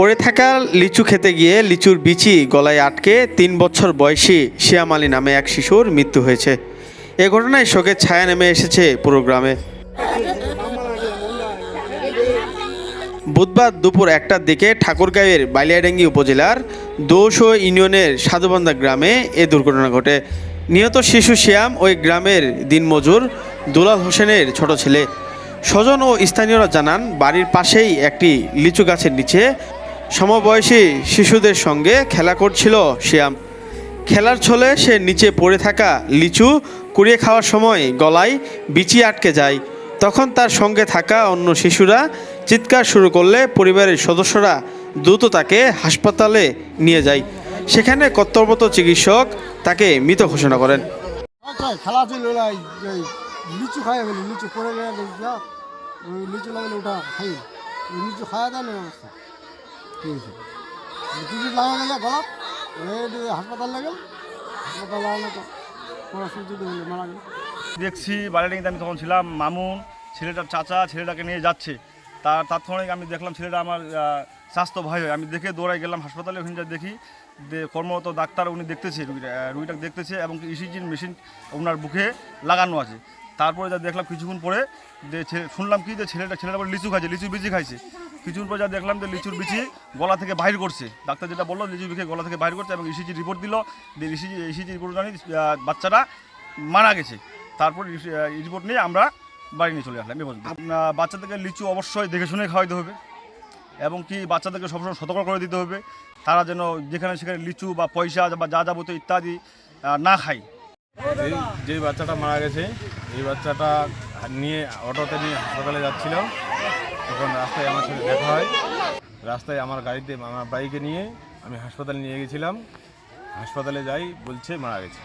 পড়ে থাকা লিচু খেতে গিয়ে লিচুর বিচি গলায় আটকে তিন বছর বয়সী শিয়াম আলী নামে এক শিশুর মৃত্যু হয়েছে। এ ঘটনায় শোকের ছায়া নেমে এসেছে পুরো গ্রামে। বুধবার দুপুর একটার দিকে ঠাকুরগাঁয়ের বালিয়াডাঙ্গি উপজেলার দৌসো ইউনিয়নের সাধুবান্ধা গ্রামে এ দুর্ঘটনা ঘটে। নিহত শিশু শ্যাম ওই গ্রামের দিনমজুর দুলাল হোসেনের ছোট ছেলে। স্বজন ও স্থানীয়রা জানান, বাড়ির পাশেই একটি লিচু গাছের নিচে সমবয়সী শিশুদের সঙ্গে খেলা করছিল শ্যাম। খেলার ছলে সে নিচে পড়ে থাকা লিচু কুড়িয়ে খাওয়ার সময় গলায় বিচি আটকে যায়। তখন তার সঙ্গে থাকা অন্য শিশুরা চিৎকার শুরু করলে পরিবারের সদস্যরা দ্রুত তাকে হাসপাতালে নিয়ে যায়। সেখানে কর্তব্যরত চিকিৎসক তাকে মৃত ঘোষণা করেন। আচ্ছা লিচু লিচু টিকিট লাগা হাসপাতাল হাসপাতাল লাগালে তো দেখছি বাড়িটাকে আমি তখন ছিলাম, মামুন, ছেলেটার চাচা ছেলেটাকে নিয়ে যাচ্ছে। তার তাৎক্ষণিক আমি দেখলাম ছেলেটা আমার স্বাস্থ্য ভয় হয়। আমি দেখে দৌড়াই গেলাম হাসপাতালে ওখানে দেখি কর্মরত ডাক্তার উনি দেখতেছে, রুগীটা রুগীটাকে দেখতেছে এবং ইসিজির মেশিন ওনার বুকে লাগানো আছে। তারপরে যা দেখলাম কিছুক্ষণ পরে যে শুনলাম কি যে ছেলেটা ছেলেটা বলে লিচু খাইছে, লিচুর বিচি খাইছে। কিছুক্ষণ পরে যা দেখলাম যে লিচুর বিচি গলা থেকে বাইর করছে। ডাক্তার যেটা বলল, লিচুর বিচি গলা থেকে বাইর করছে এবং ইসিজি রিপোর্ট দিল ইসিজি ইসিজি রিপোর্ট জানি বাচ্চাটা মারা গেছে। তারপর রিপোর্ট নিয়ে আমরা বাড়ি নিয়ে চলে আসলাম। এ পর্যন্ত। বাচ্চাদেরকে লিচু অবশ্যই দেখে শুনে খাওয়াইতে হবে এবং কি বাচ্চাদেরকে সবসময় সতর্ক করে দিতে হবে। তারা যেন যেখানে সেখানে লিচু বা পয়সা বা যা যাবতীয় ইত্যাদি না খায়। যে বাচ্চাটা মারা গেছে, এই বাচ্চাটা নিয়ে অটোতে নিয়ে হাসপাতালে যাচ্ছিল। তখন রাস্তায় আমার সাথে দেখা হয়। রাস্তায় আমার গাড়িতে, আমার বাইকে নিয়ে আমি হাসপাতালে নিয়ে গেছিলাম। হাসপাতালে যাই, বলছে মারা গেছে।